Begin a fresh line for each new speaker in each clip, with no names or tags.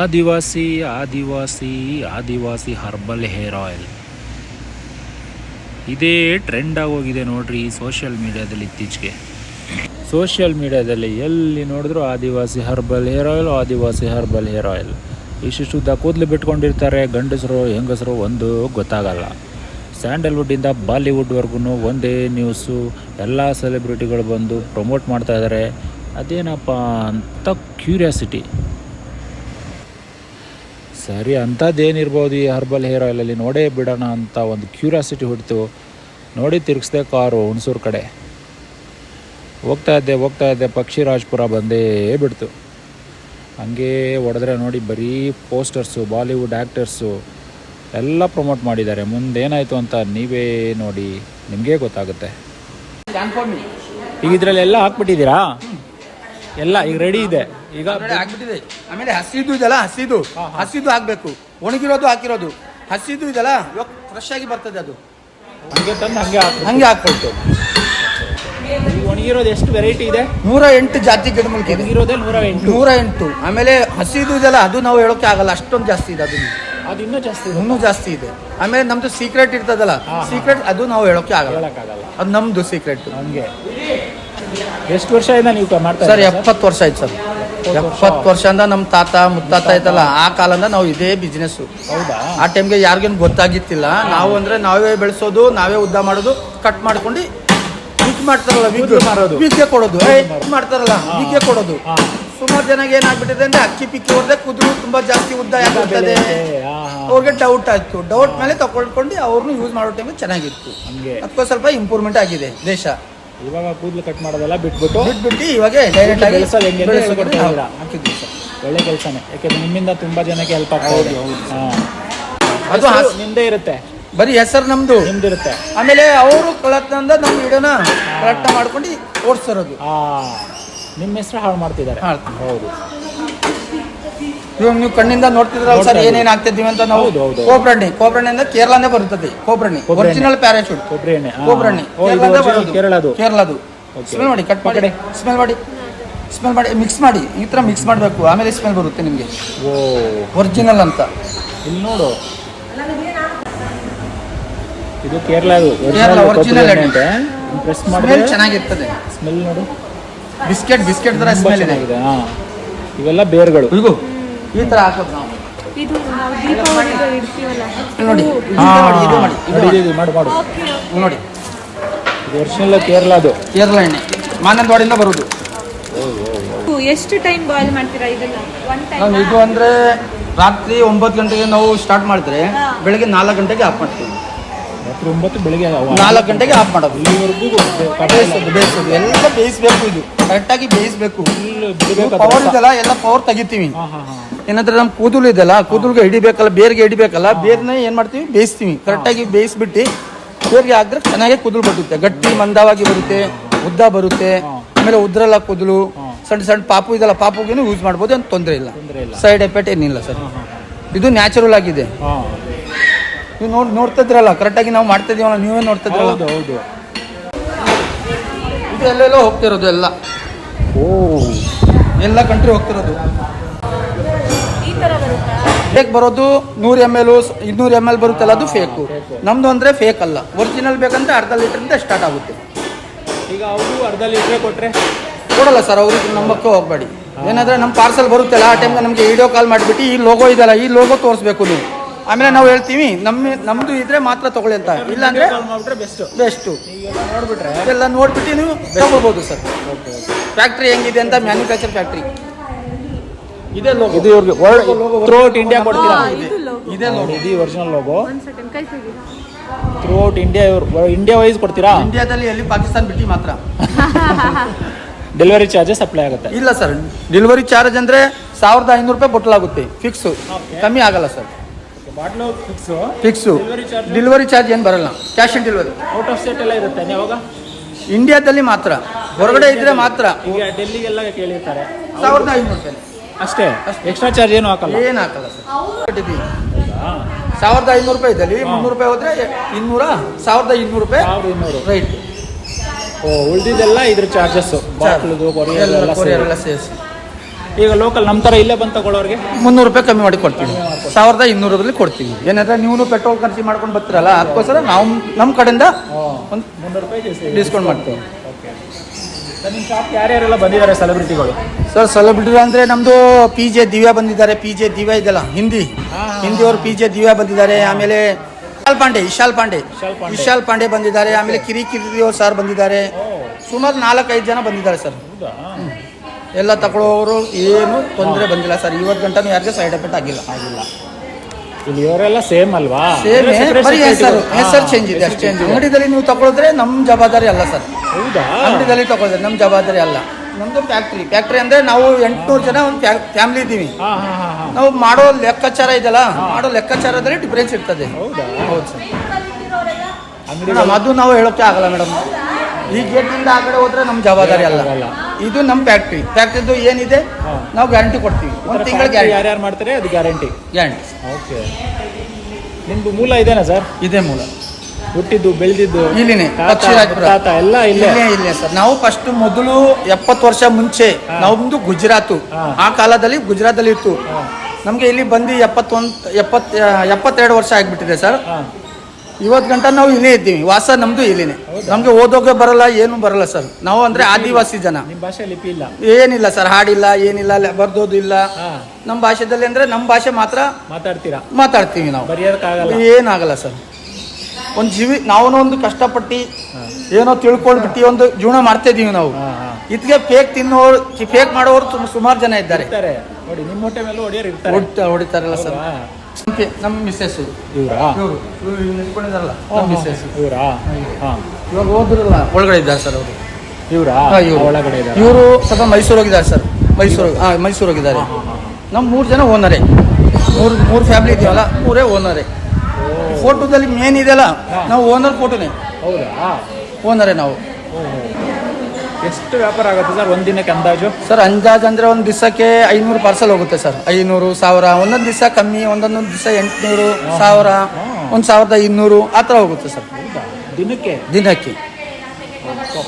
Adivasi Adivasi Adivasi herbal hair oil. ಇದೇ trend ಆಗೋಗಿದೆ ನೋಡ್ರಿ ಸೋಷಿಯಲ್ ಮೀಡಿಯಾದಲ್ಲಿ ಇತ್ತೀಚೆಗೆ. ಸೋಷಿಯಲ್ ಮೀಡಿಯಾದಲ್ಲಿ ಎಲ್ಲಿ ನೋಡಿದ್ರು Adivasi herbal hair oil, Adivasi herbal hair oil. ಇಷ್ಟಿಷ್ಟು ಉದ್ದ ಕೂದಲು ಬಿಟ್ಕೊಂಡಿರ್ತಾರೆ, ಗಂಡಸರು, ಹೆಂಗಸರು, ಒಂದು ಗೊತ್ತಾಗಲ್ಲ. ಸ್ಯಾಂಡಲ್ವುಡ್ಡಿಂದ ಬಾಲಿವುಡ್ವರೆಗೂ ಒಂದೇ ನ್ಯೂಸು ಎಲ್ಲ ಸೆಲೆಬ್ರಿಟಿಗಳು ಬಂದು ಪ್ರಮೋಟ್ ಮಾಡ್ತಾ ಇದ್ದಾರೆ ಅದೇನಪ್ಪ ಅಂತ ಕ್ಯೂರಿಯಾಸಿಟಿ ಸರಿ, ಅಂಥದ್ದೇನಿರ್ಬೋದು ಈ ಹರ್ಬಲ್ ಹೇರ್ ಆಯಿಲಲ್ಲಿ ನೋಡೇ ಬಿಡೋಣ ಅಂತ ಒಂದು ಕ್ಯೂರಿಯಾಸಿಟಿ ಹುಟ್ಟಿತು. ನೋಡಿ ತಿರುಗಿಸ್ದೆ ಕಾರು ಹುಣಸೂರು ಕಡೆ. ಹೋಗ್ತಾ ಇದ್ದೆ ಹೋಗ್ತಾ ಇದ್ದೆ, ಪಕ್ಷಿರಾಜ್ಪುರ ಬಂದೇ ಬಿಡ್ತು. ಹಂಗೆ ಹೊಡೆದ್ರೆ ನೋಡಿ ಬರೀ ಪೋಸ್ಟರ್ಸು, ಬಾಲಿವುಡ್ ಆ್ಯಕ್ಟರ್ಸು ಎಲ್ಲ ಪ್ರಮೋಟ್ ಮಾಡಿದ್ದಾರೆ. ಮುಂದೇನಾಯಿತು ಅಂತ ನೀವೇ ನೋಡಿ, ನಿಮಗೆ ಗೊತ್ತಾಗುತ್ತೆ. ಈಗ ಇದರಲ್ಲಿ ಎಲ್ಲ ಹಾಕ್ಬಿಟ್ಟಿದ್ದೀರಾ? ಎಲ್ಲ, ಈಗ ರೆಡಿ ಇದೆ. ಈಗ
ಆಲ್ರೆಡಿ ಆಗ್ಬಿಟ್ಟಿದೆ. ಆಮೇಲೆ ಹಸಿದು ಇದೆಲ್ಲ ಹಸಿದು. ಹಸಿದು ಹಾಕ್ಬೇಕು. ಒಣಗಿರೋದು ಹಾಕಿರೋದು. ಹಸಿದು ಇದೆಲ್ಲ ಇವಾಗ ಫ್ರೆಶ್ ಆಗಿ ಬರ್ತದೆ ಅದು.
ಹಂಗೆ ತಂದು ಹಂಗೆ
ಹಂಗೆ ಹಾಕ್ಬೇಕು.
ಈಗ ಒಣಗಿರೋದು ಎಷ್ಟು ವೆರೈಟಿ ಇದೆ?
ನೂರ ಎಂಟು ಜಾತಿ ಗಿಡಮೂಲಿಕೆ ಇದೆ
ಒಣಗಿರೋದೇ ನೂರ ಎಂಟು.
ನೂರ ಎಂಟು. ಆಮೇಲೆ ಹಸಿದು ಇದೆಲ್ಲ ಅದು ನಾವು ಹೇಳೋಕೆ ಆಗಲ್ಲ. ಅಷ್ಟೊಂದು ಜಾಸ್ತಿ ಇದೆ ಅದು.
ಅದು ಇನ್ನೂ ಜಾಸ್ತಿ ಇದೆ.
ಇನ್ನೂ ಜಾಸ್ತಿ ಇದೆ. ಆಮೇಲೆ ನಮ್ದು ಸೀಕ್ರೆಟ್ ಇರ್ತದಲ್ಲ
ಹಾ, ಹಾ.
ಸೀಕ್ರೆಟ್ ಅದು ನಾವು ಹೇಳೋಕೆ ಆಗಲ್ಲ.
ಹೇಳಕ್ಕಾಗಲ್ಲ.
ಅದು ನಮ್ದು ಸೀಕ್ರೆಟ್
ಹಂಗೆ. ಎಷ್ಟು ವರ್ಷ ವರ್ಷದಿಂದ ನೀವು ಮಾಡ್ತಾ
ಸರ್
ಇದ್ದೀರಾ
ಎಪ್ಪತ್ತು ವರ್ಷ ಆಯ್ತು ಸರ್. ಎಪ್ಪತ್ತು ಅಂದ ನಮ್ಮ ತಾತ ಮುತ್ತಾತ ಐತಲ್ಲ ಆ ಕಾಲದಿಂದ ನಾವು ಇದೇ ಬಿಸ್ನೆಸ್
ಹೌದಾ?
ಆ ಟೈಮ್ಗೆ ಯಾರಿಗೇನು ಗೊತ್ತಾಗಿತ್ತಿಲ್ಲ. ನಾವು ಅಂದ್ರೆ ನಾವೇ ಬೆಳೆಸೋದು ನಾವೇ ಉದ್ದ ಮಾಡೋದು ಕಟ್ ಮಾಡ್ಕೊಂಡು ವಿಗ್ ಮಾಡ್ತಾರಲ್ಲ
ಕೂದ್ಲು ಮಾರೋದು.
ವಿಗ್ಗೆ ಕೊಡೋದು. ಮಾಡ್ತಾರಲ್ಲ ವಿಗ್ಗೆ ಕೊಡೋದು. ಸುಮಾರು ಜನಗೆ ಏನಾಗ್ಬಿಟ್ಟಿದೆ ಅಂದ್ರೆ ಅಕ್ಕಿ ಪಿಕ್ಕಿ ಹೊಡೆದ್ರೆ ಕುದುರು ತುಂಬಾ ಜಾಸ್ತಿ ಉದ್ದ
ಯಾಕಾಗ್ತದೆ.
ಅವ್ರಿಗೆ ಡೌಟ್ ಆಯ್ತು. ಡೌಟ್ ಮೇಲೆ ತಗೊಳ್ಕೊಂಡು ಅವ್ರನ್ನ ಯೂಸ್ ಮಾಡೋ ಟೈಮ್ ಚೆನ್ನಾಗಿತ್ತು. ಅದಕ್ಕೂ ಸ್ವಲ್ಪ ಇಂಪ್ರೂವ್ಮೆಂಟ್ ಆಗಿದೆ ದೇಶ.
ಇವಾಗ ಕೂದಲು ಕಟ್ ಮಾಡೋದೆಲ್ಲ ಬಿಟ್ಬಿಟ್ಟು
ಬಿಟ್ಬಿಟ್ಟು ಇವಾಗ ಡೈರೆಕ್ಟ್ ಆಗಿ
ಕೆಲಸ ಹೆಂಗೆ ಇದ್ದೀರಾ?
ಹಾಕಿದ್ವಿ ಸರ್
ಒಳ್ಳೆ ಕೆಲಸನೇ. ಯಾಕೆಂದ್ರೆ ನಿಮ್ಮಿಂದ ತುಂಬಾ ಜನಕ್ಕೆ ಹೆಲ್ಪ್ ಆಗ್ತಾ ಇದೆ. ಹಾ.
ಅದು
ನಿಮ್ಮದೇ ಇರುತ್ತೆ.
ಬರೀ ಹೆಸರು ನಮ್ದು.
ನಿಮ್ದಿರುತ್ತೆ.
ಆಮೇಲೆ ಅವರು ಕಳತ್ನಂದ ನಮ್ಮ ವಿಡಿಯೋನ ಕರೆಕ್ಟ್ ಮಾಡ್ಕೊಂಡು ಓಡಿಸಿರೋದು.
ಆ ನಿಮ್ಮ ಹೆಸರು ಹಾಳು ಮಾಡ್ತಿದ್ದಾರೆ. ಹೌದು.
ಇವಾಗ ನೀವು ಕಣ್ಣಿಂದ ನೋಡ್ತಿದ್ರಲ್ಲ ಸರ್ ಏನೇನು ಆಗ್ತಿದೀವಿ ಅಂತ ನಾವು
ಹೌದು, ಹೌದು.
ಕೋಬ್ರಣ್ಣಿ ಕೋಬ್ರಣ್ಣಿಂದ ಕೇರಳನೇ ಬರುತ್ತದೆ ಕೋಬ್ರಣ್ಣಿ
ಕೊಬ್ರಣ್ಣೆ.
ಒರಿಜಿನಲ್ ಪ್ಯಾರಾಶೂಟ್ ಬರೋದು.
ಕೇರಳದು.
ಕೇರಳದು. ಸ್ಮೆಲ್ ಮಾಡಿ ಕಟ್ ಮಾಡಿ. ಸ್ಮೆಲ್ ಮಾಡಿ. ಸ್ಮೆಲ್ ಮಾಡಿ ಮಿಕ್ಸ್ ಮಾಡಿ. ಈ ಥರ ಮಿಕ್ಸ್ ಮಾಡಬೇಕು. ಆಮೇಲೆ ಸ್ಮೆಲ್ ಬರುತ್ತೆ ನಿಮಗೆ. ಒರಿಜಿನಲ್ ಅಂತ.
ಇಲ್ಲಿ ನೋಡು. ಇದು ಕೇರಳದು.
ಕೇರಳ
ಒರಿಜಿನಲ್
ಸ್ಮೆಲ್
ಮಾಡಿದ್ರೆ
ಚೆನ್ನಾಗಿರ್ತದೆ.
ಸ್ಮೆಲ್ ನೋಡು.
ಬಿಸ್ಕೆಟ್ ಬಿಸ್ಕೆಟ್ ಥರ ಸ್ಮೆಲ್ ಇದೆ.
ಇವೆಲ್ಲ ಬೇರ್ಗಳು.
ಇಗೋ. ಈ ಥರ ಹಾಕೋದು ನಾವು.
ಇದು ನಾವು ದೀಪಾವಳಿಗೆ ಇಡ್ತೀವಲ್ಲ
ನೋಡಿ ಇದು ಮಾಡಿ ಇದು ಮಾಡಿ ಇದು ಮಾಡಿ.
ಇದು ಮಾಡು
ನೋಡಿ.
ಇದು ಒರಿಜಿನಲ್ ಕೇರಳದು
ಕೇರಳ ಎಣ್ಣೆ. ಮಾನಂದವಾಡಿಯಿಂದ ಬರೋದು.
ಎಷ್ಟು ಟೈಮ್ ಬಾಯ್ಲ್ ಮಾಡ್ತೀರಾ ಇದನ್ನ ಒನ್ ಟೈಮ್
ಇದು ಅಂದ್ರೆ ರಾತ್ರಿ ಒಂಬತ್ತು ಗಂಟೆಗೆ ನಾವು ಸ್ಟಾರ್ಟ್ ಮಾಡಿದ್ರೆ. ಬೆಳಗ್ಗೆ ನಾಲ್ಕು ಗಂಟೆಗೆ ಆಫ್ ಮಾಡ್ತೀವಿ.
ರಾತ್ರಿ ಒಂಬತ್ತು ಬೆಳಿಗ್ಗೆ
ನಾಲ್ಕು ಗಂಟೆಗೆ ಆಫ್ ಮಾಡೋದು.
ಇಲ್ಲಿವರೆಗೂ
ಬೇಯಿಸೋದು ಬೇಯಿಸೋದು. ಎಲ್ಲ ಬೇಯಿಸಬೇಕು ಇದು. ಕರೆಕ್ಟಾಗಿ ಬೇಯಿಸ್ಬೇಕು.
ಅದು
ಪವರ್. ಇದೆಲ್ಲ ಎಲ್ಲ ಪವರ್ ತೆಗಿತೀವಿ.
ಹಾ ಹಾ ಹಾ.
ಏನಂದ್ರೆ ನಮ್ಮ ಕೂದಲು ಇದೆಲ್ಲ ಕೂದಲ್ಗೆ ಹಿಡಿಬೇಕಲ್ಲ ಬೇರ್ಗೆ ಹಿಡಿಬೇಕಲ್ಲ ಬೇರ್ನ ಏನ್ ಮಾಡ್ತೀವಿ? ಬೇಯಿಸ್ತೀವಿ. ಕರೆಕ್ಟಾಗಿ ಬೇಯಿಸ್ಬಿಟ್ಟು ಬೇರ್ಗೆ ಹಾಕಿದ್ರೆ ಚೆನ್ನಾಗಿ ಕೂದಲು ಬರುತ್ತೆ. ಗಟ್ಟಿ ಮಂದವಾಗಿ ಬರುತ್ತೆ ಉದ್ದ ಬರುತ್ತೆ. ಆಮೇಲೆ ಉದ್ರಲ್ಲ ಕೂದಲು ಸಣ್ಣ ಸಣ್ಣ ಪಾಪು ಇದೆಲ್ಲ ಪಾಪುಗೇನು ಯೂಸ್ ಮಾಡ್ಬೋದು ಅಂತ ತೊಂದರೆ ಇಲ್ಲ. ಸೈಡ್ ಎಫೆಕ್ಟ್ ಏನಿಲ್ಲ ಸರ್ ಇದು ನ್ಯಾಚುರಲ್ ಆಗಿದೆ. ನೀವು ನೋಡಿ ನೋಡ್ತಿದ್ರಲ್ಲ ಕರೆಕ್ಟಾಗಿ ನಾವು ಮಾಡ್ತಾ ಇದೀವಲ್ಲ ನೀವೇ ನೋಡ್ತಿದ್ರಲ್ಲ
ಹೌದು
ಇದು ಎಲ್ಲೆಲ್ಲೋ ಹೋಗ್ತಿರೋದು ಎಲ್ಲ.
ಓ.
ಎಲ್ಲ ಕಂಟ್ರಿ ಹೋಗ್ತಿರೋದು. ಫೇಕ್ ಬರೋದು ನೂರು ಎಂ ಎಲ್ ಇನ್ನೂರು ಎಂ ಎಲ್ ಬರುತ್ತಲ್ಲ ಅದು ಫೇಕು ನಮ್ದು ಅಂದರೆ ಫೇಕ್ ಅಲ್ಲ. ಒರಿಜಿನಲ್ ಬೇಕಂದ್ರೆ ಅರ್ಧ ಲೀಟ್ರಿಂದ ಸ್ಟಾರ್ಟ್ ಆಗುತ್ತೆ.
ಈಗ ಅವರು ಅರ್ಧ ಲೀಟ್ರೆ ಕೊಟ್ರೆ?
ಕೊಡಲ್ಲ ಸರ್ ಅವ್ರಿಗೆ ನಂಬಕ್ಕೆ ಹೋಗ್ಬೇಡಿ. ಏನಾದ್ರೂ ನಮ್ಮ ಪಾರ್ಸಲ್ ಬರುತ್ತಲ್ಲ ಆ ಟೈಮ್ಗೆ ನಮಗೆ ವಿಡಿಯೋ ಕಾಲ್ ಮಾಡಿಬಿಟ್ಟು ಈ ಲೋಗೋ ಇದೆಲ್ಲ ಈ ಲೋಗೋ ತೋರಿಸ್ಬೇಕು ನೀವು. ಆಮೇಲೆ ನಾವು ಹೇಳ್ತೀವಿ ನಮ್ಮ ನಮ್ದು ಇದ್ರೆ ಮಾತ್ರ ತಗೊಳ್ಳಿ ಅಂತ. ಇಲ್ಲಾಂದ್ರೆ
ಬೆಸ್ಟ್
ಬೆಸ್ಟು
ಈಗೆಲ್ಲ ನೋಡ್ಬಿಟ್ರೆ?
ಎಲ್ಲ ನೋಡ್ಬಿಟ್ಟು ನೀವು ತಗೋಬೋದು ಸರ್ ಫ್ಯಾಕ್ಟ್ರಿ ಹೆಂಗಿದೆ ಅಂತ ಮ್ಯಾನುಫ್ಯಾಕ್ಚರ್ ಫ್ಯಾಕ್ಟ್ರಿ ಇದೇ ಲೋಗೋ
ಇದು ಇವ್ರಿಗೆ ಥ್ರೂಔಟ್ ಇಂಡಿಯಾ ಕೊಡ್ತೀರಾ?
ಇದೆ. ಲೋಗೋ
ಇದೇ
ಒರಿಜಿನಲ್ ಲೋಗೋ
ಒಂದು ಸೆಕೆಂಡ್ ಕೈ ತೆಗಿ
ಥ್ರೂಔಟ್ ಇಂಡಿಯಾ ಇಂಡಿಯಾ ವೈಸ್ ಕೊಡ್ತೀರಾ?
ಇಂಡಿಯಾದಲ್ಲಿ ಎಲ್ಲಿ ಪಾಕಿಸ್ತಾನ ಬಿಟ್ಟು ಮಾತ್ರ.
ಡೆಲಿವರಿ ಚಾರ್ಜಸ್ ಅಪ್ಲೈ ಆಗುತ್ತೆ.
ಇಲ್ಲ ಸರ್ ಡೆಲಿವರಿ ಚಾರ್ಜ್ ಅಂದ್ರೆ ಸಾವಿರದ ಐನೂರು ರೂಪಾಯಿ ಬೊಟ್ಟಲಾಗುತ್ತೆ. ಫಿಕ್ಸು ಕಮ್ಮಿ ಆಗಲ್ಲ sir.
Bottle fix
fix delivery charge ಏನು ಬರಲ್ಲ. Cash on delivery
out of state ಎಲ್ಲ ಇರುತ್ತೆ ಯಾವಾಗ
ಇಂಡಿಯಾದಲ್ಲಿ ಮಾತ್ರ. ಹೊರಗಡೆ ಇದ್ರೆ ಮಾತ್ರ.
ಈಗ ಡೆಲ್ಲಿಗೆಲ್ಲ ಕೇಳಿರ್ತಾರೆ.
ಸಾವಿರದ ಐನೂರು ರೂಪಾಯಿ.
ಅಷ್ಟೇ? ಎಕ್ಸ್ಟ್ರಾ ಚಾರ್ಜ್ ಏನು ಹಾಕಲ್ಲ?
ಏನು ಹಾಕಲ್ಲ ಸರ್. ಸಾವಿರದ ಐನೂರು ರೂಪಾಯಿ ಇದ್ದಲ್ಲಿ ಮುನ್ನೂರು ರೂಪಾಯಿ ಹೋದ್ರೆ ಇನ್ನೂರ ಸಾವಿರದ ಇನ್ನೂರು ರೂಪಾಯಿ
ಇನ್ನೂರು.
ರೈಟ್
ಓ ಉಳಿದಿದ್ದೆಲ್ಲ ಇದ್ರ ಚಾರ್ಜಸ್ಸು ಬಾಟ್ಲದು ಕೊರಿಯರ್ ಎಲ್ಲ
ಕೊರಿಯರ್ ಎಲ್ಲ ಸೇರಿಸಿ.
ಈಗ ಲೋಕಲ್ ನಮ್ಮ ಥರ ಇಲ್ಲೇ ಬಂದು ತಗೊಳ್ಳೋರಿಗೆ?
ಮುನ್ನೂರು ರೂಪಾಯಿ ಕಮ್ಮಿ ಮಾಡಿ ಕೊಡ್ತೀವಿ. ಸಾವಿರದ ಇನ್ನೂರದಲ್ಲಿ ಕೊಡ್ತೀವಿ. ಏನಂದ್ರೆ ನೀವು ಪೆಟ್ರೋಲ್ ಖರ್ಚು ಮಾಡ್ಕೊಂಡು ಬರ್ತೀರಲ್ಲ ಅದಕ್ಕೋಸ್ಕರ ನಾವು ನಮ್ಮ ಕಡೆಯಿಂದ ಒಂದು
ಮುನ್ನೂರು ರೂಪಾಯಿ
ಡಿಸ್ಕೌಂಟ್ ಮಾಡ್ತೀವಿ.
ಸರ್ ನಿಮ್ಮ ಶಾಪ್ ಯಾರ್ಯಾರೆಲ್ಲ ಬಂದಿದ್ದಾರೆ ಸೆಲೆಬ್ರಿಟಿಗಳು
ಸರ್ ಸೆಲೆಬ್ರಿಟಿ ಅಂದ್ರೆ ನಮ್ದು ಪಿ ಜೆ ದಿವ್ಯಾ ಬಂದಿದ್ದಾರೆ. ಪಿ ಜೆ ದಿವ್ಯಾ ಇದೆಲ್ಲ ಹಿಂದಿ. ಹಿಂದಿ ಅವರು ಪಿ ಜೆ ದಿವ್ಯಾ ಬಂದಿದ್ದಾರೆ. ಆಮೇಲೆ ವಿಶಾಲ್ ಪಾಂಡೆ ವಿಶಾಲ್ ಪಾಂಡೆ.
ವಿಶಾಲ್ ಪಾಂಡೆ.
ಬಂದಿದ್ದಾರೆ. ಆಮೇಲೆ ಕಿರಿ ಕಿರಿ ಅವ್ರು ಸರ್ ಬಂದಿದ್ದಾರೆ. ಸುಮಾರು ನಾಲ್ಕೈದು ಜನ ಬಂದಿದ್ದಾರೆ ಸರ್.
ಹೌದಾ?
ಎಲ್ಲ ತಗೊಳ್ಳೋರು ಏನು ತೊಂದರೆ ಬಂದಿಲ್ಲ ಸರ್. ಇವತ್ತು ಗಂಟನೂ ಯಾರಿಗೂ ಸೈಡ್ ಎಫೆಕ್ಟ್ ಆಗಿಲ್ಲ.
ಆಗಿಲ್ಲ. ಇಲ್ಲಿ ಇವರೆಲ್ಲ ಸೇಮ್ ಅಲ್ವಾ?
ಸೇಮ್ ಬರೀ ಹೆಸರು ಹೆಸರು ಚೇಂಜ್ ಇದೆ ಅಷ್ಟೇ. ಅಂಗಡಿದಲ್ಲಿ ನೀವು ತಗೊಳಿದ್ರೆ ನಮ್ಮ ಜವಾಬ್ದಾರಿ ಅಲ್ಲ ಸರ್.
ಹೌದಾ?
ಅಂಗಡಿದಲ್ಲಿ ತಗೊಳಿದ್ರೆ ನಮ್ಮ ಜವಾಬ್ದಾರಿ ಅಲ್ಲ. ನಮ್ದು ಫ್ಯಾಕ್ಟ್ರಿ ಫ್ಯಾಕ್ಟ್ರಿ ಅಂದ್ರೆ ನಾವು ಎಂಟುನೂರು ಜನ ಒಂದು ಫ್ಯಾಮಿಲಿ ಇದ್ದೀವಿ. ನಾವು ಮಾಡೋ ಲೆಕ್ಕಾಚಾರ ಇದೆಯಲ್ಲ? ಮಾಡೋ ಲೆಕ್ಕಾಚಾರದಲ್ಲಿ ಡಿಫ್ರೆನ್ಸ್ ಇರ್ತದೆ.
ಹೌದಾ?
ಹೌದು ಸರ್. ಅದು ನಾವು ಹೇಳೋಕೆ ಆಗಲ್ಲ ಮೇಡಮ್. ಈ ಗೇಟಿಂದ ಆ ಕಡೆ ಹೋದ್ರೆ ನಮ್ಮ ಜವಾಬ್ದಾರಿ ಅಲ್ಲ. ಇದು ನಮ್ಮ ಫ್ಯಾಕ್ಟ್ರಿ ಫ್ಯಾಕ್ಟ್ರಿದು ಏನಿದೆ. ನಾವು ಗ್ಯಾರಂಟಿ ಕೊಡ್ತೀವಿ. ಒಂದು ತಿಂಗಳ ಗ್ಯಾರಂಟಿ
ಯಾರು ಮಾಡ್ತಾರೆ ಅದು ಗ್ಯಾರಂಟಿ
ಗ್ಯಾರಂಟಿ
ಓಕೆ. ನಿಮ್ದು ಮೂಲ ಇದೇನಾ ಸರ್?
ಇದೇ ಮೂಲ.
ಹುಟ್ಟಿದ್ದು ಬೆಳೆದಿದ್ದು
ಇಲ್ಲಿನೇ
ಎಲ್ಲ ಇಲ್ಲೇ?
ಇಲ್ಲೇ ಸರ್. ನಾವು ಫಸ್ಟ್ ಮೊದಲು ಎಪ್ಪತ್ತು ವರ್ಷ ಮುಂಚೆ. ನಮ್ದು ಗುಜರಾತು. ಆ ಕಾಲದಲ್ಲಿ ಗುಜರಾತಲ್ಲಿ ಇತ್ತು ನಮಗೆ ಇಲ್ಲಿ ಬಂದು ಎಪ್ಪತ್ತೊಂದು ಎಪ್ಪತ್ ಎಪ್ಪತ್ತೆರಡು ವರ್ಷ ಆಗಿಬಿಟ್ಟಿದೆ ಸರ್. ಇವತ್ತು ಗಂಟ ನಾವು ಇಲ್ಲೇ ಇದ್ದೀವಿ. ವಾಸ ನಮ್ದು ಇಲ್ಲಿನೇ. ನಮ್ಗೆ ಓದೋಕೆ ಬರಲ್ಲ ಏನು ಬರಲ್ಲ ಸರ್. ನಾವು ಅಂದ್ರೆ ಆದಿವಾಸಿ ಜನ.
ಭಾಷೆ ಲಿಪಿ ಇಲ್ಲ.
ಏನಿಲ್ಲ ಸರ್ ಹಾಡಿಲ್ಲ ಏನಿಲ್ಲ ಬರ್ದೋದು ಇಲ್ಲ. ನಮ್ಮ ಭಾಷೆದಲ್ಲಿ ಅಂದ್ರೆ ನಮ್ಮ ಭಾಷೆ ಮಾತ್ರ
ಮಾತಾಡ್ತೀರಾ?
ಮಾತಾಡ್ತೀವಿ ನಾವು. ಏನಾಗಲ್ಲ ಸರ್. ಒಂದು ಜೀವಿ ನಾವು ಒಂದು ಕಷ್ಟಪಟ್ಟು. ಏನೋ ತಿಳ್ಕೊಳ್ಬಿಟ್ಟು ಒಂದು ಜೀವನ ಮಾಡ್ತಾ ಇದೀವಿ ನಾವು. ಇದಕ್ಕೆ ಫೇಕ್ ತಿನ್ನೋರು ಫೇಕ್ ಮಾಡೋರು ತುಂಬ ಸುಮಾರು ಜನ ಇದ್ದಾರೆ.
ನೋಡಿ ನಿಮ್ಮ ಹೊಟ್ಟೆ ಮೇಲೆ ಹೊಡಿಯೋರು
ಹೊಡಿತಾರಲ್ಲ ಸರ್? ನಮ್ಮ ಮಿಸ್ಸೆಸ್
ಇವ್ರಾ?
ಇವರು ಇವ್ರು ನಿಂತ್ಕೊಂಡಿದಾರಲ್ಲ ನಮ್ಮ ಮಿಸ್ಸಸ್
ಇವ್ರಾ? ಹಾ.
ಇವಾಗ ಹೋದ್ರಲ್ಲ ಒಳಗಡೆ ಇದ್ದಾರೆ ಸರ್ ಅವರು.
ಇವರಾ?
ಇವರು.
ಒಳಗಡೆ ಇದ್ದಾರೆ.
ಇವರು ಸ್ವಲ್ಪ ಮೈಸೂರು ಹೋಗಿದ್ದಾರೆ ಸರ್. ಮೈಸೂರು ಹಾಂ ಮೈಸೂರು ಹೋಗಿದ್ದಾರೆ. ನಮ್ಮ ಮೂರು ಜನ ಓನರೇ. ಮೂರು ಮೂರು ಫ್ಯಾಮಿಲಿ ಇದೆಯಲ್ಲ ಮೂರೇ ಓನರೇ. ಫೋಟೋದಲ್ಲಿ ಮೇನ್ ಇದೆಯಲ್ಲ ನಾವು ಓನರ್ ಫೋಟೋನೇ
ಹೌದಾ?
ಓನರೇ ನಾವು.
ಎಷ್ಟು ವ್ಯಾಪಾರ ಆಗುತ್ತೆ ಸರ್ ಒಂದ್ ದಿನಕ್ಕೆ ಅಂದಾಜು?
ಸರ್ ಅಂದಾಜು ಅಂದರೆ ಒಂದು ದಿವಸಕ್ಕೆ ಐನೂರು ಪಾರ್ಸಲ್ ಹೋಗುತ್ತೆ ಸರ್. ಐನೂರು ಸಾವಿರ ಒಂದೊಂದು ದಿವಸ ಕಮ್ಮಿ ಒಂದೊಂದೊಂದು ದಿವಸ ಎಂಟುನೂರು ಸಾವಿರ ಒಂದು ಸಾವಿರದ ಇನ್ನೂರು ಆ ಥರ ಹೋಗುತ್ತೆ ಸರ್.
ದಿನಕ್ಕೆ?
ದಿನಕ್ಕೆ.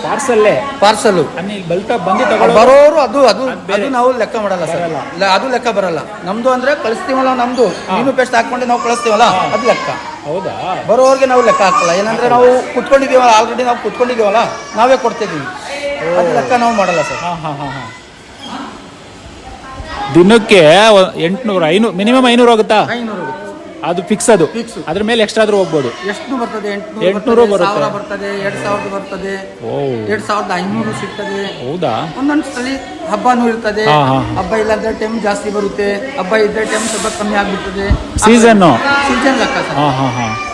ಪಾರ್ಸಲ್ಲೇ?
ಪಾರ್ಸಲು
ಅಲ್ಲಿ ಬಲ್ಕ ಬಂದು ತಗೊಳ್ಳೋ
ಬರೋರು ಅದು ಅದು
ಅದ್
ನಾವು ಲೆಕ್ಕ ಮಾಡಲ್ಲ ಸರ್. ಇಲ್ಲ, ಅದು ಲೆಕ್ಕ ಬರಲ್ಲ. ನಮ್ದು ಅಂದ್ರೆ ಕಳಿಸ್ತೀವಲ್ಲ ನಮ್ದು. ನೀನು ಪೇಸ್ಟ್ ಹಾಕೊಂಡು ನಾವು ಕಳಿಸ್ತೀವಲ್ಲ ಅದು ಲೆಕ್ಕ.
ಹೌದಾ?
ಬರೋರ್ಗೆ ನಾವು ಲೆಕ್ಕ ಹಾಕಲ್ಲ. ಏನಂದ್ರೆ ನಾವು ಕುತ್ಕೊಂಡಿದೀವಲ್ಲ ಆಲ್ರೆಡಿ ನಾವು ಕುತ್ಕೊಂಡಿದೀವಲ್ಲ ನಾವೇ ಕೊಡ್ತಿದ್ದೀವಿ. ಅದು ಲೆಕ್ಕ ನಾವು ಮಾಡಲ್ಲ ಸರ್.
ಹಾ ಹಾ ಹಾ ಹಾ. ದಿನಕ್ಕೆ ಎಂಟ್ನೂರು ಐನೂರು ಮಿನಿಮಮ್ ಐನೂರು ಹೋಗುತ್ತಾ?
ಐನೂರು
ಅದು ಫಿಕ್ಸ್ ಅದು.
ಫಿಕ್ಸ್
ಅದ್ರ ಮೇಲೆ ಎಕ್ಸ್ಟ್ರಾ ಆದ್ರೂ ಹೋಗ್ಬೋದು.
ಎಷ್ಟು ಬರ್ತದೆ?
ಎಂಟ್ನೂರು ಬರುತ್ತೆ.
ಸಾವಿರ ಬರ್ತದೆ ಎರಡು ಸಾವಿರದ ಬರ್ತದೆ.
ಓ.
ಎರಡು ಸಾವಿರದ ಐನೂರು ಸಿಗ್ತದೆ.
ಹೌದಾ?
ಒಂದೊಂದು ಸಲ ಹಬ್ಬನೂ ಇರ್ತದೆ.
ಹಾ, ಹಾ.
ಹಬ್ಬ ಇಲ್ಲದ್ರೆ ಟೈಮ್ ಜಾಸ್ತಿ ಬರುತ್ತೆ. ಹಬ್ಬ ಇದ್ರೆ ಟೈಮ್ ಸ್ವಲ್ಪ ಕಮ್ಮಿ ಆಗ್ಬಿಡ್ತದೆ.
Season.
ಸೀಸನ್ ಲೆಕ್ಕ ಸರ್.
ಹಾ ಹಾ ಹಾ.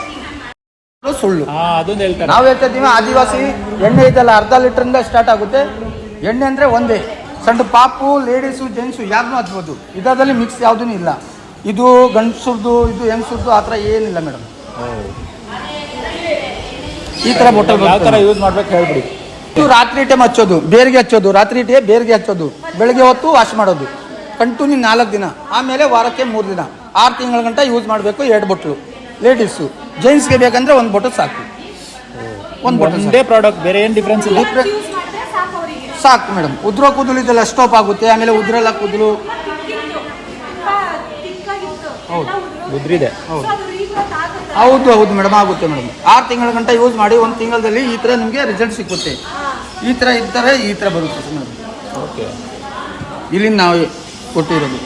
ಸುಳ್ಳು.
ನಾವ್ ಅದೊಂದು ಹೇಳ್ತಾರೆ.
ನಾವು ಹೇಳ್ತಾ ಇದ್ದೀವಿ ಆದಿವಾಸಿ ಎಣ್ಣೆ ಇದೆಲ್ಲ ಅರ್ಧ ಲೀಟ್ರಿಂದ ಸ್ಟಾರ್ಟ್ ಆಗುತ್ತೆ. ಎಣ್ಣೆ ಅಂದರೆ ಒಂದೇ. ಸಣ್ಣ ಪಾಪು ಲೇಡೀಸು ಜೆಂಟ್ಸು ಯಾರನ್ನೂ ಹಚ್ಬೋದು ಇದರಲ್ಲಿ ಮಿಕ್ಸ್ ಯಾವುದೂ ಇಲ್ಲ. ಇದು ಗಂಡಸುರ್ದು ಇದು ಹೆಂಗಸರ್ದು ಆ ಥರ ಏನಿಲ್ಲ ಮೇಡಮ್ ಈ ಥರ ಬೊಟ್ಟಲ್
ಯಾವ ತರ ಯೂಸ್ ಮಾಡ್ಬೇಕು ಹೇಳ್ಬಿಡಿ.
ಇದು ರಾತ್ರಿ ಟೈಮ್ ಹಚ್ಚೋದು ಬೇರಿಗೆ ಹಚ್ಚೋದು ರಾತ್ರಿ ಟೇ ಬೇರಿಗೆ ಹಚ್ಚೋದು ಬೆಳಗ್ಗೆ ಹೊತ್ತು ವಾಶ್ ಮಾಡೋದು. ಕಂಟಿನ್ಯೂ ನಾಲ್ಕು ದಿನ ಆಮೇಲೆ ವಾರಕ್ಕೆ ಮೂರು ದಿನ ಆರು ತಿಂಗಳ ಗಂಟ ಯೂಸ್ ಮಾಡಬೇಕು ಎರಡು ಬೊಟ್ಲು ಲೇಡೀಸು ಜೆಂಟ್ಸ್ಗೆ ಬೇಕಂದ್ರೆ ಒಂದು ಬೊಟ್ಲು ಸಾಕು. ಒಂದು ಬೊಟ್ಲು
ಒಂದೇ ಪ್ರಾಡಕ್ಟ್ ಬೇರೆ ಏನು ಡಿಫ್ರೆನ್ಸ್ ಇಲ್ಲ?
Different-
ಯೂಸ್ ಮಾಡಿದ್ರೆ ಸಾಕು ಅವರಿಗೆ.
ಸಾಕು ಮೇಡಮ್. ಉದ್ರೋ ಕೂದಲು ಇದೆಲ್ಲ ಸ್ಟಾಪ್ ಆಗುತ್ತೆ ಆಮೇಲೆ ಉದ್ರಲ್ಲ ಕೂದಲು ಹೌದು.
ಉದ್ರಿದೆ.
ಹೌದು. ಹೌದು ಹೌದು ಮೇಡಮ್ ಆಗುತ್ತೆ ಮೇಡಮ್. ಆರು ತಿಂಗಳ ಗಂಟ ಯೂಸ್ ಮಾಡಿ ಒಂದು ತಿಂಗಳಲ್ಲಿ ಈ ಥರ ನಿಮಗೆ ರಿಸಲ್ಟ್ ಸಿಕ್ಕುತ್ತೆ. ಈ ಥರ ಇದ್ದರೆ ಈ ಥರ ಬರುತ್ತೆ ಮೇಡಮ್.
ಓಕೆ.
ಇಲ್ಲಿ ನಾವು ಕೊಟ್ಟಿರೋದು.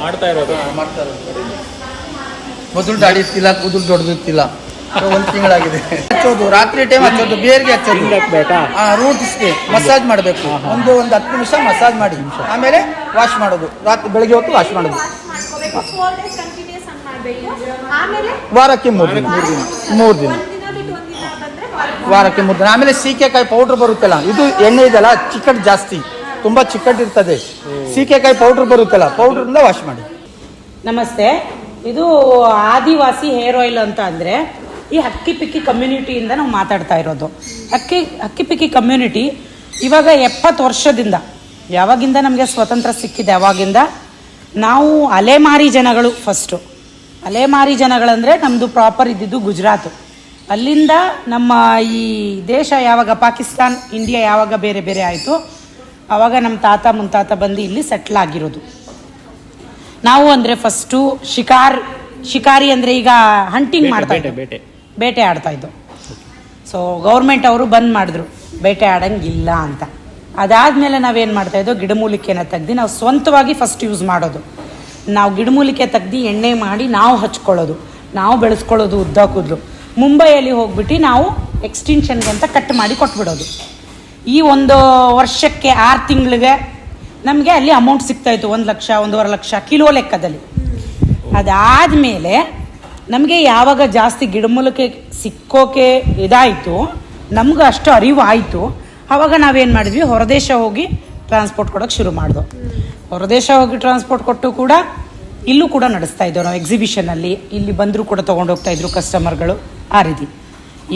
ಮಾಡ್ತಾ ಇರೋದು.
ಮಾಡ್ತಾ ಇರೋದು. ಮೊದಲು ದಾಡಿ ಇತ್ತಿಲ್ಲ ಕೂದಲು ದೊಡ್ಡದಿತ್ತಿಲ್ಲ ಒಂದು ತಿಂಗಳಾಗಿದೆ. ಹಚ್ಚೋದು ರಾತ್ರಿ ಟೈಮ್ ಹಚ್ಚೋದು ಬೇರ್ಗೆ ಹಚ್ಚೋದು. ಆ ರೂಟ್ಸ್ಗೆ ಮಸಾಜ್ ಮಾಡಬೇಕು. ಒಂದು ಒಂದು ಹತ್ತು ನಿಮಿಷ ಮಸಾಜ್ ಮಾಡಿ. ಆಮೇಲೆ ವಾಶ್ ಮಾಡೋದು. ರಾತ್ರಿ ಬೆಳಗ್ಗೆ ಹೊತ್ತು ವಾಶ್ ಮಾಡೋದು.
ಮಾಡ್ಕೋಬೇಕು. ಫೋರ್ ಡೇಸ್ ಕಂಟಿನ್ಯೂಸ್ ಹಂಗ್ ಮಾಡ್ಬೇಕು. ಆಮೇಲೆ
ವಾರಕ್ಕೆ ಮೂರು ದಿನ. ಮೂರು ದಿನ.
ಮೂರು ದಿನ. ಬಿಟ್ಟು ಒಂದ್ ದಿನ ಬಂದ್ರೆ ವಾರಕ್ಕೆ
ವಾರಕ್ಕೆ ಮೂರು ದಿನ. ಆಮೇಲೆ ಸೀಕೆಕಾಯಿ ಪೌಡ್ರ್ ಬರುತ್ತಲ್ಲ ಇದು ಎಣ್ಣೆ ಇದೆಯಲ್ಲ ಚಿಕ್ಕಟ್ ಜಾಸ್ತಿ. ತುಂಬ ಚಿಕ್ಕಟ್ ಇರ್ತದೆ. ಸೀಕೆಕಾಯಿ ಪೌಡ್ರ್ ಬರುತ್ತಲ್ಲ ಪೌಡ್ರಿಂದ ವಾಶ್ ಮಾಡಿ.
ನಮಸ್ತೆ. ಇದು ಆದಿವಾಸಿ ಹೇರ್ ಆಯಿಲ್ ಅಂತ ಅಂದರೆ ಈ ಹಕ್ಕಿ ಪಿಕ್ಕಿ ಕಮ್ಯುನಿಟಿಯಿಂದ ನಾವು ಮಾತಾಡ್ತಾ ಇರೋದು. ಹಕ್ಕಿ ಹಕ್ಕಿ ಪಿಕ್ಕಿ ಕಮ್ಯುನಿಟಿ ಇವಾಗ ಎಪ್ಪತ್ತು ವರ್ಷದಿಂದ, ಯಾವಾಗಿಂದ ನಮಗೆ ಸ್ವತಂತ್ರ ಸಿಕ್ಕಿದೆ ಅವಾಗಿಂದ, ನಾವು ಅಲೆಮಾರಿ ಜನಗಳು ಫಸ್ಟು ಅಲೆಮಾರಿ ಜನಗಳಂದರೆ ನಮ್ಮದು ಪ್ರಾಪರ್ ಇದ್ದಿದ್ದು ಗುಜರಾತ್. ಅಲ್ಲಿಂದ ನಮ್ಮ ಈ ದೇಶ ಯಾವಾಗ, ಪಾಕಿಸ್ತಾನ್ ಇಂಡಿಯಾ ಯಾವಾಗ ಬೇರೆ ಬೇರೆ ಆಯಿತು ಆವಾಗ ನಮ್ಮ ತಾತ, ಮುಂತಾತ ಬಂದು ಇಲ್ಲಿ ಸೆಟ್ಲ್ ಆಗಿರೋದು. ನಾವು ಅಂದರೆ ಫಸ್ಟು ಶಿಕಾರ್ ಶಿಕಾರಿ ಅಂದರೆ ಈಗ ಹಂಟಿಂಗ್ ಮಾಡ್ತಾ
ಬೇಟೆ
ಇದ್ವಿ.
ಬೇಟೆ.
ಬೇಟೆ ಆಡ್ತಾ ಇದ್ದು ಸೊ ಗೌರ್ಮೆಂಟ್ ಅವರು ಬಂದ್ ಮಾಡಿದ್ರು. ಬೇಟೆ ಆಡಂಗಿಲ್ಲ ಅಂತ. ಅದಾದಮೇಲೆ ನಾವೇನು ಮಾಡ್ತಾ ಇದ್ದೋ ಗಿಡಮೂಲಿಕೆನ ತೆಗ್ದು ನಾವು ಸ್ವಂತವಾಗಿ ಫಸ್ಟ್ ಯೂಸ್ ಮಾಡೋದು. ನಾವು ಗಿಡಮೂಲಿಕೆ ತೆಗ್ದು ಎಣ್ಣೆ ಮಾಡಿ ನಾವು ಹಚ್ಕೊಳ್ಳೋದು. ನಾವು ಬೆಳೆಸ್ಕೊಳ್ಳೋದು ಉದ್ದ ಕೂದಲು. ಮುಂಬೈಯಲ್ಲಿ ಹೋಗ್ಬಿಟ್ಟು ನಾವು ಎಕ್ಸ್ಟೆನ್ಷನ್ಗೆ ಅಂತ ಕಟ್ ಮಾಡಿ ಕೊಟ್ಬಿಡೋದು. ಈ ಒಂದು ವರ್ಷಕ್ಕೆ ಆರು ತಿಂಗಳಿಗೆ ನಮಗೆ ಅಲ್ಲಿ ಅಮೌಂಟ್ ಸಿಗ್ತಾಯಿತ್ತು ಒಂದು ಲಕ್ಷ, ಒಂದೂವರೆ ಲಕ್ಷ ಕಿಲೋ ಲೆಕ್ಕದಲ್ಲಿ. ಅದಾದಮೇಲೆ ನಮಗೆ ಯಾವಾಗ ಜಾಸ್ತಿ ಗಿಡಮೂಲಕ್ಕೆ ಸಿಕ್ಕೋಕೆ ಇದಾಯಿತು, ನಮ್ಗೆ ಅಷ್ಟು ಅರಿವು ಆಯಿತು ಆವಾಗ ನಾವೇನು ಮಾಡಿದ್ವಿ, ಹೊರದೇಶ ಹೋಗಿ ಟ್ರಾನ್ಸ್ಪೋರ್ಟ್ ಕೊಡೋಕೆ ಶುರು ಮಾಡಿದ್ವು ಹೊರದೇಶ ಹೋಗಿ ಟ್ರಾನ್ಸ್ಪೋರ್ಟ್ ಕೊಟ್ಟು ಕೂಡ ಇಲ್ಲೂ ಕೂಡ ನಡೆಸ್ತಾ ಇದ್ದೋ ನಾವು ಎಕ್ಸಿಬಿಷನಲ್ಲಿ ಇಲ್ಲಿ ಬಂದರೂ ಕೂಡ ತೊಗೊಂಡು ಹೋಗ್ತಾ ಇದ್ರು ಕಸ್ಟಮರ್ಗಳು ಆ ರೀತಿ.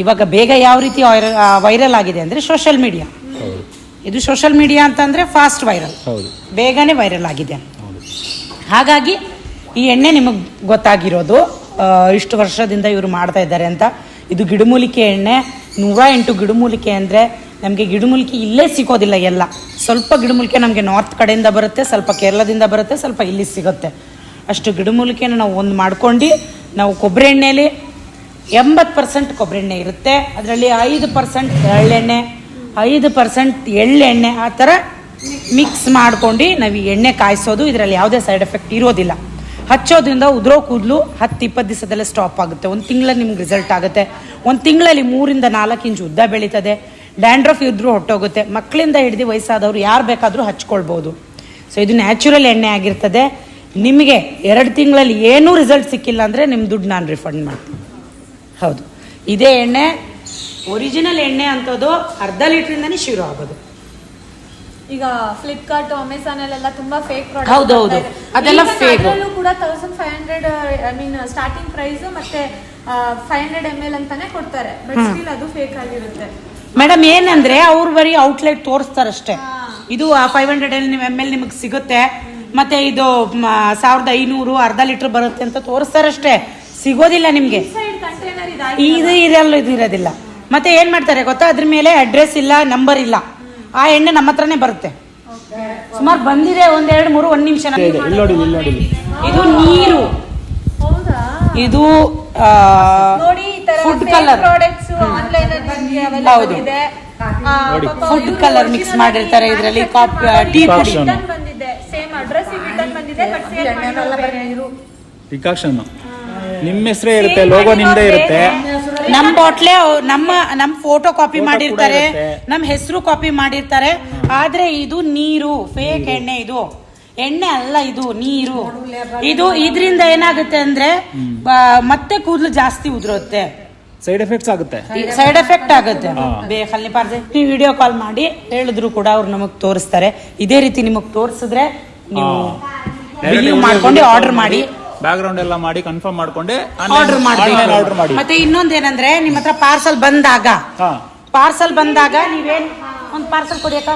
ಇವಾಗ ಬೇಗ ಯಾವ ರೀತಿ ವೈರಲ್ ಆಗಿದೆ ಅಂದರೆ ಸೋಷಿಯಲ್ ಮೀಡಿಯಾ ಇದು ಸೋಷಲ್ ಮೀಡಿಯಾ ಅಂತಂದರೆ ಫಾಸ್ಟ್ ವೈರಲ್
ಹೌದು.
ಬೇಗನೆ ವೈರಲ್ ಆಗಿದೆ. ಹಾಗಾಗಿ ಈ ಎಣ್ಣೆ ನಿಮಗೆ ಗೊತ್ತಾಗಿರೋದು ಇಷ್ಟು ವರ್ಷದಿಂದ ಇವರು ಮಾಡ್ತಾ ಇದ್ದಾರೆ ಅಂತ. ಇದು ಗಿಡಮೂಲಿಕೆ ಎಣ್ಣೆ ನೂರ ಎಂಟು ಗಿಡಮೂಲಿಕೆ ಅಂದರೆ ನಮಗೆ ಗಿಡಮೂಲಿಕೆ ಇಲ್ಲೇ ಸಿಗೋದಿಲ್ಲ ಎಲ್ಲ. ಸ್ವಲ್ಪ ಗಿಡಮೂಲಿಕೆ ನಮಗೆ ನಾರ್ತ್ ಕಡೆಯಿಂದ ಬರುತ್ತೆ ಸ್ವಲ್ಪ ಕೇರಳದಿಂದ ಬರುತ್ತೆ ಸ್ವಲ್ಪ ಇಲ್ಲಿ ಸಿಗುತ್ತೆ. ಅಷ್ಟು ಗಿಡಮೂಲಿಕೆನ ನಾವು ಒಂದು ಮಾಡ್ಕೊಂಡು ನಾವು ಕೊಬ್ಬರಿ ಎಣ್ಣೆಯಲ್ಲಿ ಎಂಬತ್ತು ಪರ್ಸೆಂಟ್ ಕೊಬ್ಬರಿ ಎಣ್ಣೆ ಇರುತ್ತೆ. ಅದರಲ್ಲಿ ಐದು ಪರ್ಸೆಂಟ್ ಎಳ್ಳೆಣ್ಣೆ ಐದು ಪರ್ಸೆಂಟ್ ಎಳ್ಳೆಣ್ಣೆ ಆ ಥರ ಮಿಕ್ಸ್ ಮಾಡ್ಕೊಂಡು ನಾವು ಈ ಎಣ್ಣೆ ಕಾಯಿಸೋದು. ಇದರಲ್ಲಿ ಯಾವುದೇ ಸೈಡ್ ಎಫೆಕ್ಟ್ ಇರೋದಿಲ್ಲ. ಹಚ್ಚೋದ್ರಿಂದ ಉದ್ರೋ ಕೂದಲು ಹತ್ತು ಇಪ್ಪತ್ತು ದಿವಸದಲ್ಲೇ ಸ್ಟಾಪ್ ಆಗುತ್ತೆ. ಒಂದು ತಿಂಗಳಲ್ಲಿ ನಿಮ್ಗೆ ರಿಸಲ್ಟ್ ಆಗುತ್ತೆ. ಒಂದು ತಿಂಗಳಲ್ಲಿ ಮೂರಿಂದ ನಾಲ್ಕು ಇಂಚು ಉದ್ದ ಬೆಳೀತದೆ. ಡ್ಯಾಂಡ್ರಫ್ ಇದ್ರೂ ಹೊಟ್ಟೋಗುತ್ತೆ. ಮಕ್ಕಳಿಂದ ಹಿಡಿದು ವಯಸ್ಸಾದವರು ಯಾರು ಬೇಕಾದರೂ ಹಚ್ಕೊಳ್ಬೋದು. ಸೊ ಇದು ನ್ಯಾಚುರಲ್ ಎಣ್ಣೆ ಆಗಿರ್ತದೆ. ನಿಮಗೆ ಎರಡು ತಿಂಗಳಲ್ಲಿ ಏನೂ ರಿಸಲ್ಟ್ ಸಿಕ್ಕಿಲ್ಲ ಅಂದರೆ ನಿಮ್ಮ ದುಡ್ಡು ನಾನು ರಿಫಂಡ್ ಮಾಡ್ತೀನಿ. ಹೌದು. ಇದೇ ಎಣ್ಣೆ ಒರಿಜಿನಲ್ ಎಣ್ಣೆ ಅಂಥದ್ದು ಅರ್ಧ ಲೀಟ್ರಿಂದನೇ ಶುರು ಆಗೋದು.
ಈಗ ಫ್ಲಿಪ್ಕಾರ್ಟ್ ಅಮೆಝಾನ್ ಅಲ್ಲೆಲ್ಲ ತುಂಬಾ ಫೇಕ್
ಹೌದೌದು. ಅದೆಲ್ಲ ಫೇಕ್
ಅದರಲ್ಲೂ ಕೂಡ thousand five hundred I mean starting price ಮತ್ತೆ ಫೈವ್ ಹಂಡ್ರೆಡ್ ಎಂ ಎಲ್ ಅಂತಾನೆ ಕೊಡ್ತಾರೆ. ಬಟ್ ಸ್ಟಿಲ್ ಅದು ಫೇಕ್ ಆಗಿರುತ್ತೆ.
ಮೇಡಮ್ ಏನಂದ್ರೆ ಅವ್ರು ಬರೀ ಔಟ್ಲೆಟ್ ತೋರಿಸ್ತಾರಷ್ಟೇ. ಇದು ಫೈವ್ ಹಂಡ್ರೆಡ್ ಎಂ ಎಲ್ ನಿಮಗೆ ಸಿಗುತ್ತೆ. ಮತ್ತೆ ಇದು ಸಾವಿರದ ಐನೂರು ಅರ್ಧ ಲೀಟರ್ ಬರುತ್ತೆ ಅಂತ ತೋರಿಸ್ತಾರಷ್ಟೇ. ಸಿಗೋದಿಲ್ಲ ನಿಮಗೆ. ಇದು ಇರಲ್ಲ ಇದು ಇರೋದಿಲ್ಲ. ಮತ್ತೆ ಏನ್ ಮಾಡ್ತಾರೆ ಗೊತ್ತಾ? ಅದ್ರ ಮೇಲೆ ಅಡ್ರೆಸ್ ಇಲ್ಲ ನಂಬರ್ ಇಲ್ಲ. ಆ ಎಣ್ಣೆ ನಮ್ಮ ಹತ್ರನೇ ಬರುತ್ತೆ. ಸುಮಾರು ಬಂದಿದೆ ಒಂದೆರಡು ಮೂರು ಒಂದ್ ನಿಮಿಷ
ಇಲ್ಲಿ ನೋಡಿ ನೋಡಿ.
ಇದು ನೀರು.
ಹೌದಾ?
ಇದು ಫುಡ್
ಕಲರ್ ಈ ತರ
Food colour.
ಪ್ರಾಡಕ್ಟ್ಸ್ ಆನ್ಲೈನ್ ಅಲ್ಲಿ ಅವೆಲ್ಲ
ಹೌದು.
ಫುಡ್
ನೋಡಿ.
ಮಿಕ್ಸ್ ಮಾಡಿರ್ತಾರೆ ಇದರಲ್ಲಿ. ಕಾಪ್- ಟೀ
ಪುಡಿ.
ರಿಟರ್ನ್ ಬಂದಿದೆ. ಸೇಮ್ ಅಡ್ರೆಸ್ ರಿಟರ್ನ್ ಬಂದಿದೆ ಬಟ್
ಡಿಕಾಕ್ಷನ್ ನಿಮ್ಮ ಹೆಸರೇ ಇರುತ್ತೆ ಲೋಗೋ ನಿಮ್ದೇ ಇರುತ್ತೆ.
ನಮ್ ಬಾಟ್ಲೆ ನಮ್ಮ ನಮ್ ಫೋಟೋ ಕಾಪಿ ಮಾಡಿರ್ತಾರೆ ನಮ್ ಹೆಸರು ಕಾಪಿ ಮಾಡಿರ್ತಾರೆ. ಆದ್ರೆ ಇದು ನೀರು ಫೇಕ್ ಎಣ್ಣೆ ಇದು. ಎಣ್ಣೆ ಅಲ್ಲ ಇದು ನೀರು. ಇದು ಇದ್ರಿಂದ ಏನಾಗುತ್ತೆ ಅಂದ್ರೆ ಮತ್ತೆ ಕೂದಲು ಜಾಸ್ತಿ ಉದುರುತ್ತೆ.
ಸೈಡ್ ಎಫೆಕ್ಟ್ಸ್ ಆಗುತ್ತೆ.
ಸೈಡ್ ಎಫೆಕ್ಟ್ ಆಗುತ್ತೆ. ಬೇಕಲ್ಲಿ ಪಾರ್ದೆ ನೀವು ವಿಡಿಯೋ ಕಾಲ್ ಮಾಡಿ ಹೇಳಿದ್ರು ಕೂಡ ಅವ್ರು ನಮಗ್ ತೋರಿಸ್ತಾರೆ. ಇದೇ ರೀತಿ ನಿಮಗ್ ತೋರಿಸಿದ್ರೆ ನೀವು ಮಾಡ್ಕೊಂಡು ಆರ್ಡರ್ ಮಾಡಿ.
ಬ್ಯಾಕ್ ಗ್ರೌಂಡ್ ಎಲ್ಲ ಮಾಡಿ ಕನ್ಫರ್ಮ್ ಮಾಡ್ಕೊಂಡೆ
ಆರ್ಡರ್ ಮಾಡಿ.
ಆರ್ಡರ್ ಮಾಡಿ.
ಮತ್ತೆ ಇನ್ನೊಂದೇನಂದ್ರೆ ನಿಮ್ಮ ಹತ್ರ ಪಾರ್ಸಲ್ ಬಂದಾಗ
ಹಾ.
ಪಾರ್ಸಲ್ ಬಂದಾಗ ನೀವೇನ್ ಒಂದು ಪಾರ್ಸಲ್ ಕೊಡಿಯಕ್ಕ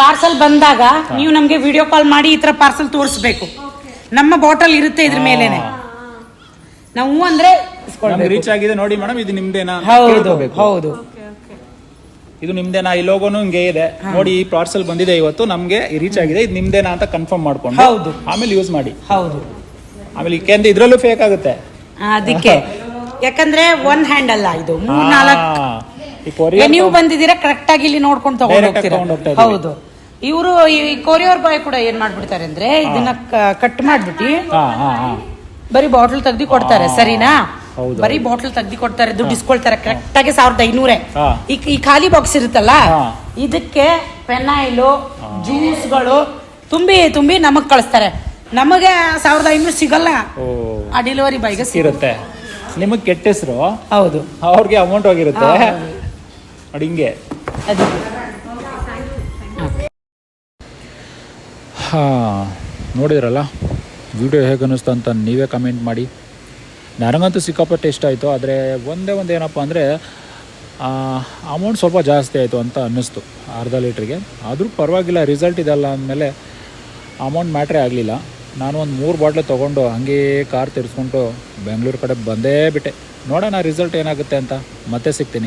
ಪಾರ್ಸಲ್ ಬಂದಾಗ ನೀವು ನಮ್ಗೆ ವಿಡಿಯೋ ಕಾಲ್ ಮಾಡಿ ಈ ತರ ಪಾರ್ಸಲ್ ತೋರಿಸ್ಬೇಕು. ನಮ್ಮ ಬಾಟಲ್ ಇರುತ್ತೆ ಇದ್ರ ಮೇಲೇನೆ. ನಾವು ಅಂದ್ರೆ
ರೀಚ್ ಆಗಿದೆ ನೋಡಿ ಮೇಡಮ್ ಇದು ನಿಮ್ದೇನಾ?
ಹೌದು ಹೌದು.
ಇದು ನಿಮ್ದೇನಾ? ಈ ಲೋಗೋನು ಹಿಂಗೆ ಇದೆ. ನೋಡಿ ಈ ಪಾರ್ಸಲ್ ಬಂದಿದೆ ಇವತ್ತು. ನಮ್ಗೆ ರೀಚ್ ಆಗಿದೆ. ಇದು ನಿಮ್ದೇನಾ ಅಂತ ಕನ್ಫರ್ಮ್ ಮಾಡ್ಕೊಂಡು
ಹೌದು.
ಆಮೇಲೆ ಯೂಸ್ ಮಾಡಿ.
ಹೌದು.
ಆಮೇಲೆ ಯಾಕೆಂದ್ರೆ ಇದ್ರಲ್ಲೂ ಫೇಕ್ ಆಗುತ್ತೆ.
ಅದಕ್ಕೆ. ಯಾಕಂದ್ರೆ ಒನ್ ಹ್ಯಾಂಡ್ ಅಲ್ಲ ಇದು. ಮೂರ್ ನಾಲ್ಕು. ನೀವು ಬಂದಿದ್ದೀರಾ ಕರೆಕ್ಟ್ ಆಗಿ ಇಲ್ಲಿ ನೋಡ್ಕೊಂಡು ತಗೊಂಡು ಹೋಗ್ತೀರಾ. ಹೌದು. ಇವರು ಈ ಕೊರಿಯರ್ ಬಾಯ್ ಕೂಡ ಏನ್ ಮಾಡ್ಬಿಡ್ತಾರೆ ಅಂದ್ರೆ ಇದನ್ನ ಕಟ್ ಮಾಡ್ಬಿಟ್ಟು ಬರೀ ಬಾಟಲ್ ತೆಗ್ದು ಕೊಡ್ತಾರೆ ಸರಿನಾ. ಬರೀ ಬಾಟಲ್ ತೆಗ್ದು ಕೊಡ್ತಾರೆ ದುಡ್ಡು ಇಸ್ಕೊಳ್ತಾರೆ ಕರೆಕ್ಟ್ ಆಗಿ ಸಾವಿರದ ಐನೂರೇ. ಈ ಈ ಖಾಲಿ ಬಾಕ್ಸ್ ಇರುತ್ತಲ್ಲ. ಇದಕ್ಕೆ ಪೆನಾಯಿಲು ಜ್ಯೂಸ್ಗಳು ತುಂಬಿ ತುಂಬಿ ನಮಗ್ ಕಳಿಸ್ತಾರೆ. ನಮಗೆ ಸಾವಿರದ ಐನೂರು ಸಿಗಲ್ಲ. ಆ ಡೆಲಿವರಿ ಬಾಯ್ಗೆ ಸಿಗುತ್ತೆ
ನಿಮಗೆ ಕೆಟ್ಟ ಹೆಸರು?
ಹೌದು.
ಅವ್ರಿಗೆ ಅಮೌಂಟ್ ಹೋಗಿರುತ್ತೆ. ನೋಡಿ ಹಿಂಗೆ. ಹಾಂ ನೋಡಿದ್ರಲ್ಲ? ವಿಡಿಯೋ ಹೇಗೆ ಅನ್ನಿಸ್ತು ಅಂತ ನೀವೇ ಕಮೆಂಟ್ ಮಾಡಿ. ನನಗಂತೂ ಸಿಕ್ಕಾಪಟ್ಟೆ ಇಷ್ಟ ಆಯಿತು, ಆದರೆ ಒಂದೇ ಒಂದು ಏನಪ್ಪ ಅಂದರೆ ಅಮೌಂಟ್ ಸ್ವಲ್ಪ ಜಾಸ್ತಿ ಆಯಿತು ಅಂತ ಅನ್ನಿಸ್ತು ಅರ್ಧ ಲೀಟ್ರಿಗೆ. ಆದರೂ ಪರವಾಗಿಲ್ಲ ರಿಸಲ್ಟ್ ಇದೆಲ್ಲ ಅಂದಮೇಲೆ ಅಮೌಂಟ್ ಮ್ಯಾಟ್ರೇ ಆಗಲಿಲ್ಲ. ನಾನು ಒಂದು ಮೂರು ಬಾಟ್ಲು ತೊಗೊಂಡು ಹಾಗೇ ಕಾರ್ ತಿರ್ಸ್ಕೊಂಡು ಬೆಂಗಳೂರು ಕಡೆ ಬಂದೇ ಬಿಟ್ಟೆ. ನೋಡೋಣ ರಿಸಲ್ಟ್ ಏನಾಗುತ್ತೆ ಅಂತ ಮತ್ತೆ ಸಿಗ್ತೀನಿ.